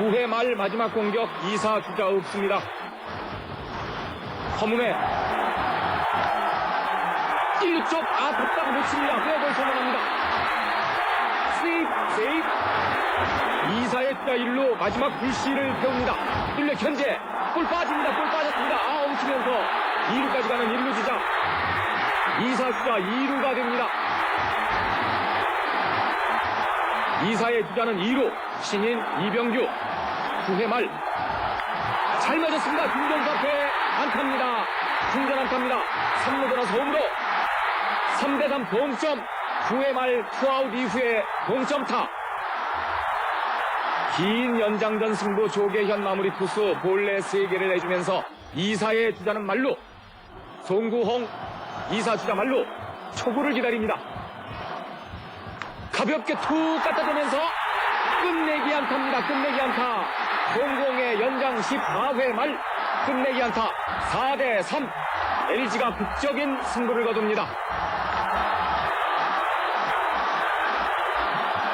9회 말 마지막 공격 2사 주자 없습니다. 허문회 1루 쪽, 아, 붙다가 놓칩니다. 빼볼 성공합니다. 세이프, 세이프. 2사의 주자 1루 마지막 불씨를 배웁니다. 1루 현재 볼 빠집니다. 볼 빠졌습니다. 아, 엉치면서 2루까지 가는 1루 주자. 2사 주자 2루가 됩니다. 2사의 주자는 2루 신인 이병규 9회 말 잘 맞았습니다. 김종수 앞에 안타입니다. 중전 안타입니다. 3루 돌아서 홈으로 3대3 동점 9회 말 투아웃 이후에 동점타 긴 연장전 승부 조계현 마무리 투수 볼넷 3개를 내주면서 2사의 주자는 말로 송구홍 2사 주자 말로 초구를 기다립니다. 가볍게 툭 갖다 대면서 안타입니다. 끝내기 안타. 공공의 연장 14회 말 끝내기 안타. 4대 3. LG가 극적인 승부를 거둡니다.